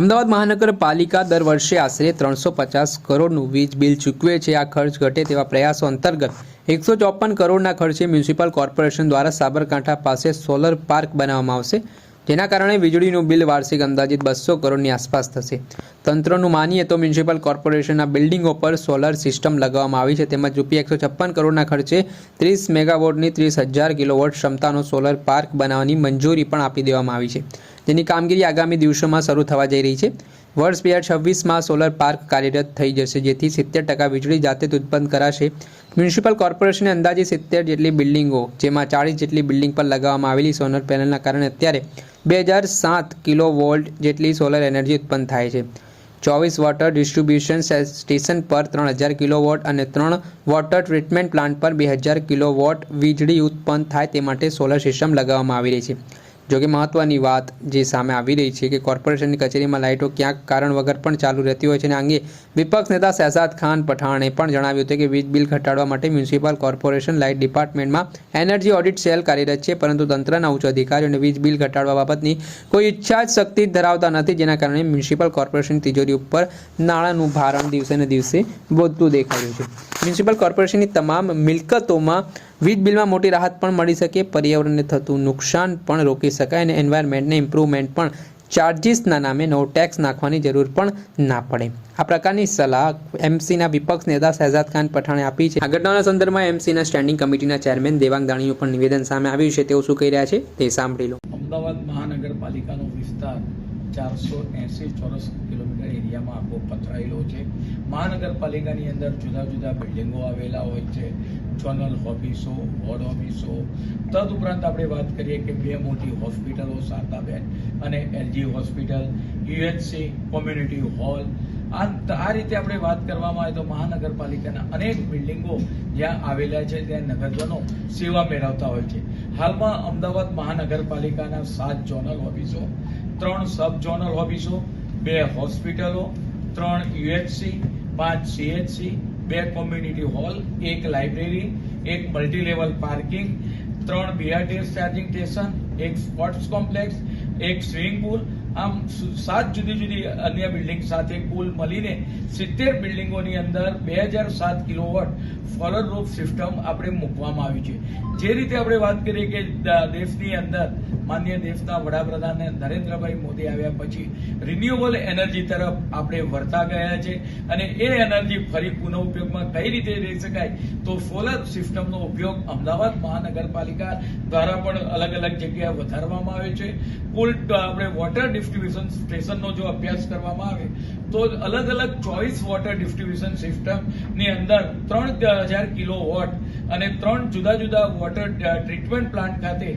અમદાવાદ મહાનગરપાલિકા દર વર્ષે આશરે ત્રણસો પચાસ કરોડનું વીજ બિલ ચૂકવે છે. આ ખર્ચ ઘટે તેવા પ્રયાસો અંતર્ગત એકસો ચોપન કરોડના ખર્ચે મ્યુનિસિપલ કોર્પોરેશન દ્વારા સાબરકાંઠા પાસે સોલર પાર્ક બનાવવામાં આવશે. જેના કારણે વીજળીનું બિલ વાર્ષિક અંદાજિત બસો કરોડની આસપાસ થશે. તંત્રનું માનીએ તો મ્યુનિસિપલ કોર્પોરેશનના બિલ્ડિંગો પર સોલર સિસ્ટમ લગાવવામાં આવી છે. તેમજ રૂપિયા એકસો છપ્પન કરોડના ખર્ચે ત્રીસ મેગાવોટની ત્રીસ હજાર કિલોવોટ ક્ષમતાનો સોલર પાર્ક બનાવવાની મંજૂરી પણ આપી દેવામાં આવી છે. જેની કામગીરી આગામી દિવસોમાં શરૂ થવા જઈ રહી છે. વર્ષ બે હજાર છવ્વીસમાં સોલર પાર્ક કાર્યરત થઈ જશે, જેથી સિત્તેર ટકા વીજળી જાતે જ ઉત્પન્ન કરાશે. મ્યુનિસિપલ કોર્પોરેશને અંદાજે સિત્તેર જેટલી બિલ્ડિંગો, જેમાં ચાળીસ જેટલી બિલ્ડિંગ પર લગાવવામાં આવેલી સોલર પેનલના કારણે અત્યારે બે હજાર સાત કિલો વોલ્ટ જેટલી સોલર એનર્જી ઉત્પન્ન થાય છે. ચોવીસ વોટર ડિસ્ટ્રીબ્યુશન સ્ટેશન પર ત્રણ હજાર કિલો વોટ અને ત્રણ વોટર ટ્રીટમેન્ટ પ્લાન્ટ પર બે હજાર કિલોવોટ વીજળી ઉત્પન્ન થાય તે માટે સોલર સિસ્ટમ લગાવવામાં આવી રહી છે. જોકે મહત્વની વાત જે સામે આવી રહી છે કે કોર્પોરેશનની કચેરીમાં લાઇટો ક્યાંક કારણ વગર પણ ચાલુ રહેતી હોય છે અને અંગે વિપક્ષ નેતા શહેજાદ ખાન પઠાણે પણ જણાવ્યું હતું કે વીજ બિલ ઘટાડવા માટે મ્યુનિસિપલ કોર્પોરેશન લાઇટ ડિપાર્ટમેન્ટમાં એનર્જી ઓડિટ સેલ કાર્યરત છે, પરંતુ તંત્રના ઉચ્ચ અધિકારીઓને વીજ બિલ ઘટાડવા બાબતની કોઈ ઈચ્છા જ શક્તિ ધરાવતા નથી, જેના કારણે મ્યુનિસિપલ કોર્પોરેશન તિજોરી ઉપર નાણાંનું ભારણ દિવસે ને દિવસે વધતું દેખાયું છે. મ્યુનિસિપલ કોર્પોરેશનની તમામ મિલકતોમાં વીજ બિલમાં મોટી રાહત પણ મળી શકે, પર્યાવરણને થતું નુકસાન પણ રોકી શકાય અને એન્વાયરમેન્ટને ઇમ્પ્રુવમેન્ટ પણ ચાર્જિસના નામે નવો ટેક્સ નાખવાની જરૂર પણ ના પડે. આ પ્રકારની સલાહ એમસીના વિપક્ષ નેતા શહેજાદ ખાન પઠાણે આપી છે. આ ઘટનાના સંદર્ભમાં એમસીના સ્ટેન્ડિંગ કમિટીના ચેરમેન દેવાંગ દાણીનું પણ નિવેદન સામે આવ્યું છે. તેઓ શું કહી રહ્યા છે તે સાંભળી લો. અમદાવાદ મહાનગરપાલિકાનો વિસ્તાર ચારસો એંસી ચોરસ કિલોમીટર એરિયામાં આખો પથરાયેલો છે. મહાનગરપાલિકાની અંદર જુદા જુદા બિલ્ડિંગો આવેલા હોય છે. જોનલ ઓફિસો, વોર્ડ ઓફિસો. તદ ઉપરાંત આપણે વાત કરીએ કે બે મોટી હોસ્પિટલો શારદાબેન અને LG hospital, UHC, community hall. આ આ રીતે આપણે વાત કરવામાં આવે તો મહાનગરપાલિકાના અનેક બિલ્ડિંગો જ્યાં આવેલા છે, ત્યાં નગરજનો સેવા મેળવતા હોય છે. હાલમાં અમદાવાદ મહાનગરપાલિકાના સાત ઝોનલ ઓફિસો ત્રણ સબ ઝોનલ ઓફિસો બે હોસ્પિટલો ત્રણ યુએચસી પાંચ સીએચસી બે કોમ્યુનિટી હોલ એક લાઇબ્રેરી એક મલ્ટીલેવલ પાર્કિંગ ત્રણ બીઆરટીએસ ચાર્જિંગ સ્ટેશન એક સ્પોર્ટ્સ કોમ્પ્લેક્સ એક સ્વિમિંગ પુલ આમ સાત જુદી જુદી અન્ય બિલ્ડિંગ સાથે કુલ મળીને સિત્તેર બિલ્ડિંગોની અંદર બે હજાર સાત કિલોવોટ ફોલર રૂફ સિસ્ટમ આપણે મૂકવામાં આવી છે. જે રીતે આપણે વાત કરીએ કે દેશની અંદર માન્ય દેશના વડાપ્રધાન નરેન્દ્રભાઈ મોદી આવ્યા પછી રિન્યુએબલ એનર્જી તરફ આપણે વળતા ગયા છે અને એ એનર્જી ફરી પુનઃ ઉપયોગમાં કઈ રીતે લઈ શકાય તો સોલર સિસ્ટમનો ઉપયોગ અમદાવાદ મહાનગરપાલિકા દ્વારા પણ અલગ અલગ જગ્યાએ વધારવામાં આવે છે. કુલ આપણે વોટર ડિસ્ટ્રીબ્યુશન સ્ટેશનનો જો અભ્યાસ કરવામાં આવે તો અલગ અલગ ચોઈસ વોટર ડિસ્ટ્રીબ્યુશન સિસ્ટમની અંદર ત્રણ હજાર કિલો વોટ અને ત્રણ જુદા જુદા વોટર ટ્રીટમેન્ટ પ્લાન્ટ ખાતે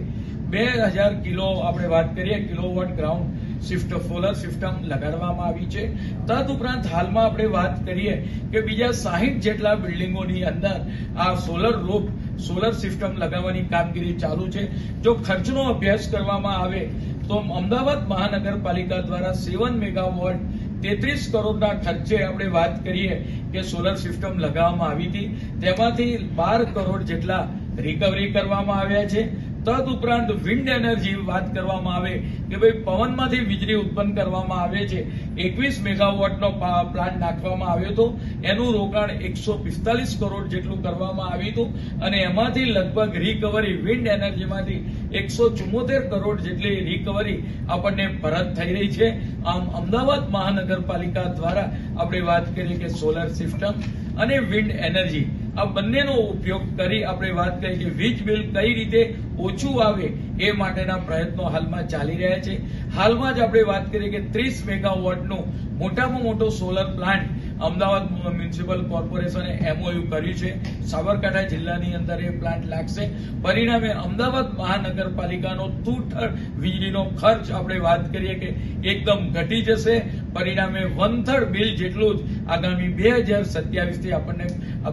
બે હજાર કિલો આપણે વાત કરીએ, kilowatt ground shift solar system લગાડવામાં આવી છે. તદ ઉપરાંત હાલમાં આપણે વાત કરીએ કે બીજા સાહીઠ જેટલા બિલ્ડિંગોની અંદર આ સોલર રૂફ, સોલર સિસ્ટમ લગાવવાની કામગીરી ચાલુ છે. જો ખર્ચનો અભ્યાસ કરવામાં આવે, તો અમદાવાદ મહાનગરપાલિકા દ્વારા સેવન મેગાવોટ તેત્રીસ કરોડના ખર્ચે આપણે વાત કરીએ કે સોલર સિસ્ટમ લગાવવામાં આવી હતી. તેમાંથી બાર કરોડ જેટલા રિકવરી કરવામાં આવ્યા છે. તદ ઉપરાંત વિન્ડ એનર્જી વાત કરવામાં આવે કે ભાઈ પવનમાંથી વીજળી ઉત્પન્ન કરવામાં આવે છે. એકવીસ મેગાવોટનો પ્લાન્ટ નાખવામાં આવ્યો હતો. એનું રોકાણ એકસો પિસ્તાલીસ કરોડ જેટલું કરવામાં આવ્યું હતું અને એમાંથી લગભગ રિકવરી વિન્ડ એનર્જીમાંથી એકસો ચુમ્મોતેર કરોડ જેટલી રિકવરી આપણને પરત થઈ રહી છે. આમ અમદાવાદ મહાનગરપાલિકા દ્વારા આપણે વાત કરીએ કે સોલર સિસ્ટમ અને વિન્ડ એનર્જી આ બંનેનો ઉપયોગ કરી આપણે વાત કરી કે વીજ બિલ કઈ રીતે ઓછું આવે એ માટેના પ્રયત્નો હાલમાં ચાલી રહ્યા છે. હાલમાં જ આપણે વાત કરીએ કે ત્રીસ મેગાવોટનો મોટામાં મોટો સોલર પ્લાન્ટ અમદાવાદ મ્યુનિસિપલ કોર્પોરેશને એમઓયુ કર્યું છે. સાબરકાંઠા જિલ્લાની અંદર એ પ્લાન્ટ લાગશે. પરિણામે અમદાવાદ મહાનગરપાલિકાનો તૂટ વીજળીનો ખર્ચ આપણે વાત કરીએ કે એકદમ ઘટી જશે. પરિણામે વન બિલ જેટલું જ આગામી બે હજાર સત્યાવીસથી આપણને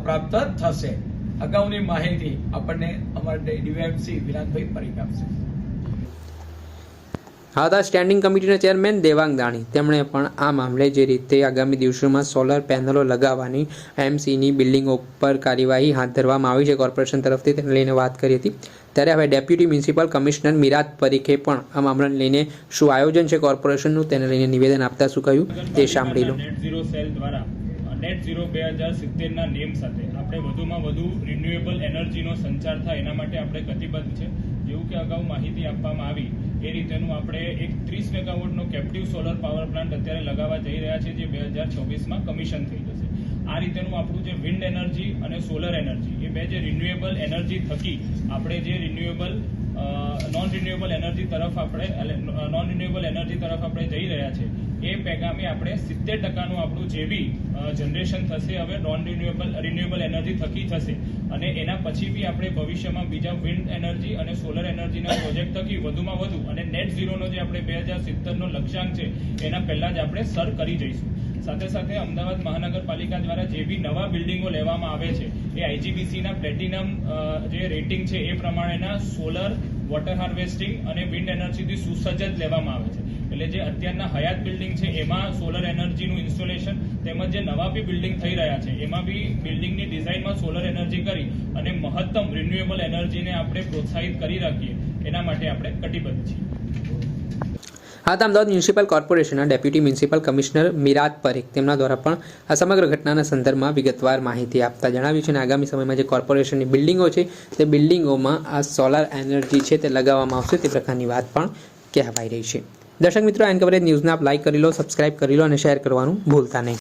પ્રાપ્ત થશે. અગાઉની માહિતી આપણને અમારા ડીવાયએમસી વિરાટભાઈ પરીખ આપશે હતા સ્ટેન્ડિંગ કમિટીના ચેરમેન દેવાંગ દાણી. તેમણે પણ આ મામલે જે રીતે આગામી દિવસોમાં સોલર પેનલો લગાવવાની એમસીની બિલ્ડિંગો ઉપર કાર્યવાહી હાથ ધરવામાં આવી છે કોર્પોરેશન તરફથી તેને લઈને વાત કરી હતી. ત્યારે હવે ડેપ્યુટી મ્યુનિસિપલ કમિશનર મિરાત પરીખે પણ આ મામલાને લઈને શું આયોજન છે કોર્પોરેશનનું તેને લઈને નિવેદન આપતા શું કહ્યું? તે સાંભળી લો. નેટ ઝીરો બે હજાર સિત્તેરના નેમ સાથે આપણે વધુમાં વધુ રિન્યુએબલ એનર્જીનો સંચાર થાય એના માટે આપણે કટિબદ્ધ છે. જેવું કે અગાઉ માહિતી આપવામાં આવી એ રીતેનું આપણે એક ત્રીસ મેગાવોટનો કેપ્ટિવ સોલર પાવર પ્લાન્ટ અત્યારે લગાવવા જઈ રહ્યા છે જે બે હજાર ચોવીસમાં કમિશન થઈ જશે. આ રીતેનું આપણું જે વિન્ડ એનર્જી અને સોલર એનર્જી એ બે જે રિન્યુએબલ એનર્જી થકી આપણે જે રિન્યુએબલ નોન રિન્યુએબલ એનર્જી તરફ આપણે નોન રિન્યુએબલ એનર્જી તરફ આપણે જઈ રહ્યા છે એ પેગામે આપણે સિત્તેર ટકાનું આપણું જે બી જનરેશન થશે, હવે નોન રિન્યુએબલ રિન્યુએબલ એનર્જી થકી થશે. અને એના પછી બી આપણે ભવિષ્યમાં બીજા વિન્ડ એનર્જી અને સોલર એનર્જીના પ્રોજેક્ટ થકી વધુમાં વધુ, અને નેટ ઝીરોનો જે આપણે બે હજાર સિત્તેરનો લક્ષ્યાંક છે, એના પહેલાં જ આપણે સર કરી જઈશું. સાથે સાથે અમદાવાદ મહાનગરપાલિકા દ્વારા જે બી નવા બિલ્ડિંગો લેવામાં આવે છે, એ આઈજીબીસીના પ્લેટિનમ જે રેટિંગ છે, એ પ્રમાણેના સોલર વોટર હાર્વેસ્ટિંગ અને વિન્ડ એનર્જીથી સુસજ્જ જ લેવામાં આવે છે. એટલે જે અત્યારના હયાત બિલ્ડિંગ છે, એમાં સોલર એનર્જીનું ઇન્સ્ટોલેશન તેમજ જે નવા બી બિલ્ડિંગ થઈ રહ્યા છે, એમાં બી બિલ્ડિંગની ડિઝાઇનમાં સોલર એનર્જી કરી અને મહત્તમ રિન્યુએબલ એનર્જીને આપણે પ્રોત્સાહિત કરી રાખીએ. એના માટે આપણે કટિબદ્ધ છીએ. હા, તો અમદાવાદ મ્યુનિસિપલ કોર્પોરેશનના deputy municipal commissioner Mirat Parekh તેમના દ્વારા પણ આ સમગ્ર ઘટનાના સંદર્ભમાં વિગતવાર માહિતી આપતા જણાવ્યું છે અને આગામી સમયમાં જે કોર્પોરેશનની બિલ્ડિંગો છે, તે બિલ્ડિંગોમાં આ સોલાર એનર્જી છે તે લગાવવામાં આવશે તે પ્રકારની વાત પણ કહેવાઈ રહી છે. દર્શક મિત્રો એન કવરેજ ન્યૂઝને આપ લાઇક કરી લો સબસ્ક્રાઇબ કરી લો અને શેર કરવાનું ભૂલતા નહીં.